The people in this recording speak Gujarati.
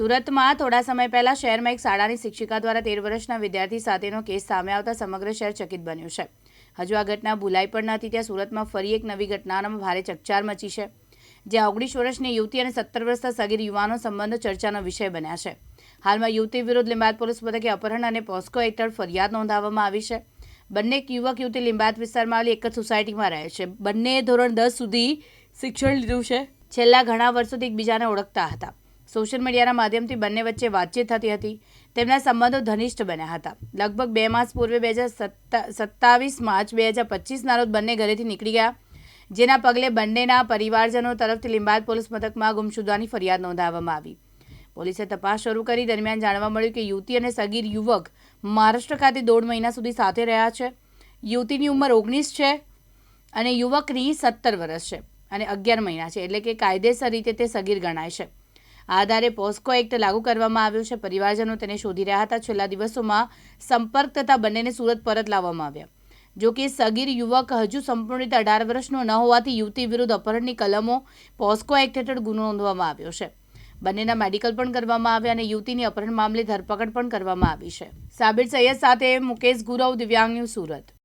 સુરતમાં થોડા સમય પહેલા શહેરમાં એક શાળાની શિક્ષિકા દ્વારા તેર વર્ષના વિદ્યાર્થી સાથેનો કેસ સામે આવતા સમગ્ર શહેર ચકિત બન્યું છે. હજુ આ ઘટના ભૂલાઈ પણ નથી ત્યાં સુરતમાં ફરી એક નવી ઘટનામાં ભારે ચકચાર મચી છે, જ્યાં ઓગણીસ વર્ષની યુવતી અને સત્તર વર્ષના સગીર યુવાનો સંબંધો ચર્ચાનો વિષય બન્યા છે. હાલમાં યુવતી વિરુદ્ધ લીંબાદ પોલીસ મથકે અપહરણ અને પોસ્કો હેઠળ ફરિયાદ નોંધાવવામાં આવી છે. બંને યુવક, યુવતી લીંબાદ વિસ્તારમાં આવેલી એક જ સોસાયટીમાં રહે છે. બંને ધોરણ દસ સુધી શિક્ષણ લીધું છે. છેલ્લા ઘણા વર્ષોથી એકબીજાને ઓળખતા હતા. સોશિયલ મીડિયાના માધ્યમથી બંને વચ્ચે વાતચીત થતી હતી. તેમના સંબંધો ઘનિષ્ઠ બન્યા હતા. લગભગ બે માસ પૂર્વે બે હજાર સત્તાવીસ માર્ચ બે હજાર પચીસના રોજ બંને ઘરેથી નીકળી ગયા, જેના પગલે બંનેના પરિવારજનો તરફથી લીંબાદ પોલીસ મથકમાં ગુમશુદાની ફરિયાદ નોંધાવવામાં આવી. પોલીસે તપાસ શરૂ કરી, દરમિયાન જાણવા મળ્યું કે યુવતી અને સગીર યુવક મહારાષ્ટ્ર ખાતે દોઢ મહિના સુધી સાથે રહ્યા છે. યુવતીની ઉંમર ઓગણીસ છે અને યુવકની સત્તર વર્ષ છે અને અગિયાર મહિના છે, એટલે કે કાયદેસર રીતે તે સગીર ગણાય છે. આધારે પોસ્કો એક્ટ લાગુ કરવામાં આવ્યો છે. પરિવારજનો તેને શોધી રહ્યા હતા. છેલ્લા દિવસોમાં સંપર્ક તથા બંનેને સુરત પરત લાવવામાં આવ્યા. જો કે સગીર યુવક હજુ સંપૂર્ણ રીતે અઢાર વર્ષનો ન હોવાથી યુવતી વિરુદ્ધ અપહરણની કલમો પોસ્કો એક્ટ હેઠળ ગુનો નોંધવામાં આવ્યો છે. બંનેના મેડિકલ પણ કરવામાં આવ્યા અને યુવતીની અપહરણ મામલે ધરપકડ પણ કરવામાં આવી છે. સાબિર સૈયદ સાથે મુકેશ ગુરવ, દિવ્યાંગ સુરત.